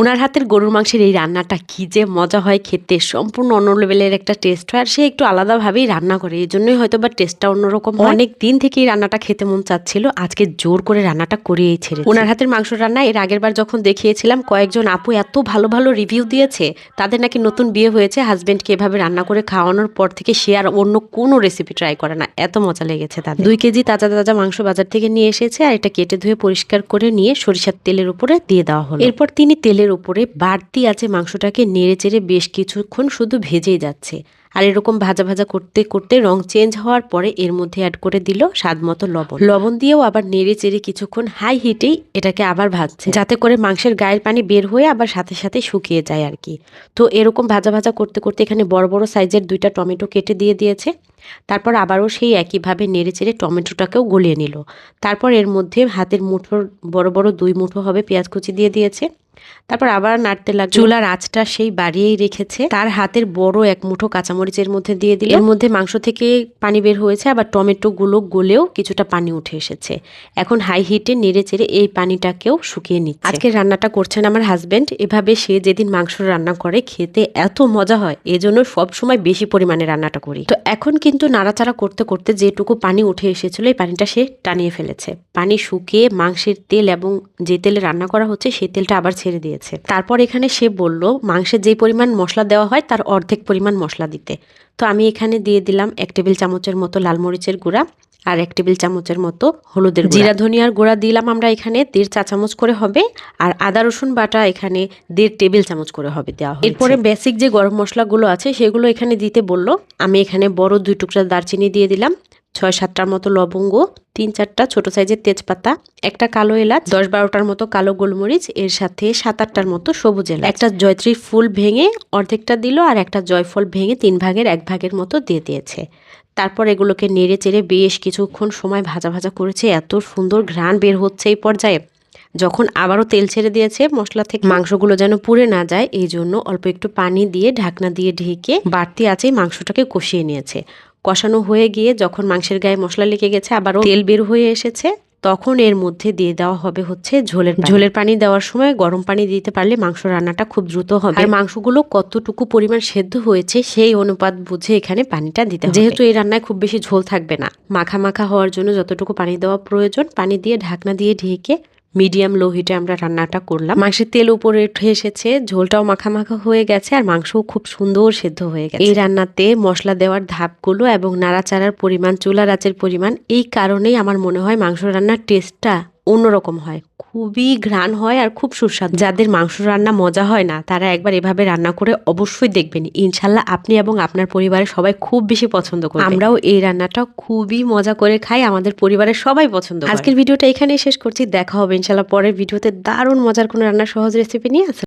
ওনার হাতের গরুর মাংসের এই রান্নাটা কি যে মজা হয় খেতে। সম্পূর্ণ অন্য লেভেলের একটা টেস্ট হয়। আর সে একটু আলাদাভাবেই রান্না করে। এই জন্যই হয়তো বা টেস্টটা অন্যরকম। অনেক দিন থেকে এই রান্নাটা খেতে মন চাচ্ছিল। আজকে জোর করে রান্নাটা করিয়েই ছেড়ে ওনার হাতের মাংস রান্না এর আগের বার যখন দেখিয়েছিলাম, কয়েকজন আপু এত ভালো ভালো রিভিউ দিয়েছে, তাদের নাকি নতুন বিয়ে হয়েছে। হাজব্যান্ডকে এভাবে রান্না করে খাওয়ানোর পর থেকে সে আর অন্য কোনো রেসিপি ট্রাই করে না। এত মজা লেগেছে তাদের। দুই কেজি তাজা তাজা মাংস বাজার থেকে নিয়ে এসেছে। আর এটা কেটে ধুয়ে পরিষ্কার করে নিয়ে সরিষার তেলের উপরে দিয়ে দেওয়া হলো। এরপর তিনি তেলের উপরে বাড়তি আছে মাংসটাকে নেড়ে চেড়ে বেশ কিছুক্ষণ শুধু ভেজেই যাচ্ছে। আর এরকম ভাজা ভাজা করতে করতে রং চেঞ্জ হওয়ার পরে এর মধ্যে অ্যাড করে দিল স্বাদ মতো লবণ। লবণ দিয়েও আবার নেড়ে চেড়ে কিছুক্ষণ হাই হিটেই এটাকে আবার ভাজছে। যাতে করে মাংসের গায়ের পানি বের হয়ে আবার সাথে সাথে শুকিয়ে যায় আর কি। তো এরকম ভাজা ভাজা করতে করতে এখানে বড় বড় সাইজের দুইটা টমেটো কেটে দিয়ে দিয়েছে। তারপর আবারও সেই একইভাবে নেড়ে চেড়ে টমেটোটাকেও গলিয়ে নিল। তারপর এর মধ্যে হাতের মুঠোর বড় বড় দুই মুঠো হবে পেঁয়াজ কুচি দিয়ে দিয়েছে। তারপর আবার নাড়তে লাগল। চুলার আঁচটা সেই বাড়িয়েই রেখেছে। তার হাতের বড় এক মুঠো কাঁচামরিচের মধ্যে দিয়ে দিল। এর মধ্যে মাংস থেকে পানি বের হয়েছে, আবার টমেটো গুলো গলেও কিছুটা পানি উঠে এসেছে। এখন হাই হিটে নেড়ে চেড়ে এই পানিটাকেও শুকিয়ে নিচ্ছে। আজকে রান্নাটা করছেন আমার হাজবেন্ড। এভাবে সে যেদিন মাংস রান্না করে, খেতে এত মজা হয়, এজন্য সব সময় বেশি পরিমাণে রান্নাটা করি। তো এখন কিন্তু নাড়াচাড়া করতে করতে যেটুকু পানি উঠে এসেছিল, এই পানিটা সে টানিয়ে ফেলেছে। পানি শুকিয়ে মাংসের তেল এবং যে তেলে রান্না করা হচ্ছে সেই তেলটা আবার ছেড়ে দিয়েছে। তারপর এখানে সে বলল মাংসের যে পরিমাণ মশলা দেওয়া হয়, তার অর্ধেক পরিমাণ মশলা দিতে। তো আমি এখানে দিয়ে দিলাম এক টেবিল চামচের মতো লাল মরিচের গুঁড়া আর এক টেবিল চামচের মতো হলুদের জিরা ধনিয়ার গুঁড়া দিলাম আমরা এখানে দেড় চা চামচ করে হবে আর আদা রসুন বাটা এখানে দেড় টেবিল চামচ করে হবে দেওয়া হয় এরপরে বেসিক যে গরম মশলাগুলো আছে সেগুলো এখানে দিতে বলল। আমি এখানে বড় দুই টুকরা দারচিনি দিয়ে দিলাম ছয় সাতটার মতো লবঙ্গ তিন চারটা ছোট সাইজের তেজপাতা, একটা কালো এলাচ, দশ বারোটার মতো কালো গোলমরিচ, এর সাথে সাত আটটার মতো সবুজ এলাচ। একটা জয়ত্রী ফুল ভেঙে অর্ধেকটা দিল আর একটা জয়ফল ভেঙে তিন ভাগের এক ভাগের মতো দিয়ে দিয়েছে। তারপর এগুলোকে নেড়ে চেড়ে বেশ কিছুক্ষণ সময় ভাজা ভাজা করেছে, এত সুন্দর ঘ্রাণ বের হচ্ছে এই পর্যায়ে। যখন আবারও তেল ছেড়ে দিয়েছে মশলা থেকে, মাংসগুলো যেন পুড়ে না যায়, এই জন্য অল্প একটু পানি দিয়ে ঢাকনা দিয়ে ঢেকে বাড়তি আছে মাংসটাকে কষিয়ে নিয়েছে। কষানো হয়ে গিয়ে যখন মাংসের গায়ে মশলা লেগে গেছে আবারও তেল বের হয়ে এসেছে তখন এর মধ্যে দিয়ে দেওয়া হবে হচ্ছে ঝোলের ঝোলের পানি দেওয়ার সময় গরম পানি দিতে পারলে মাংস রান্নাটা খুব দ্রুত হবে। আর মাংসগুলো কতটুকু পরিমাণ সেদ্ধ হয়েছে সেই অনুপাত বুঝে এখানে পানিটা দিতে হবে। যেহেতু এই রান্নায় খুব বেশি ঝোল থাকবে না মাখা মাখা হওয়ার জন্য যতটুকু পানি দেওয়া প্রয়োজন পানি দিয়ে ঢাকনা দিয়ে ঢেকে মিডিয়াম লো হিটে আমরা রান্নাটা করলাম। মাংসের তেল উপরে উঠে এসেছে, ঝোলটাও মাখা মাখা হয়ে গেছে আর মাংসও খুব সুন্দর সেদ্ধ হয়ে গেছে। এই রান্নাতে মশলা দেওয়ার ধাপগুলো এবং নাড়াচাড়ার পরিমাণ, চুলার আঁচের পরিমাণ, এই কারণেই আমার মনে হয় মাংস রান্নার টেস্টটা অন্যরকম হয়। খুবই ঘ্রাণ হয় আর খুব সুস্বাদু। যাদের মাংস রান্না মজা হয় না তারা একবার এভাবে রান্না করে অবশ্যই দেখবেন। ইনশাল্লাহ আপনি এবং আপনার পরিবারের সবাই খুব বেশি পছন্দ করেন আমরাও এই রান্নাটা খুবই মজা করে খাই আমাদের পরিবারের সবাই পছন্দ আজকের ভিডিওটা এখানেই শেষ করছি। দেখা হবে ইনশাল্লাহ পরের ভিডিওতে। দারুণ মজার কোনো রান্না সহজ রেসিপি নিয়ে। আসা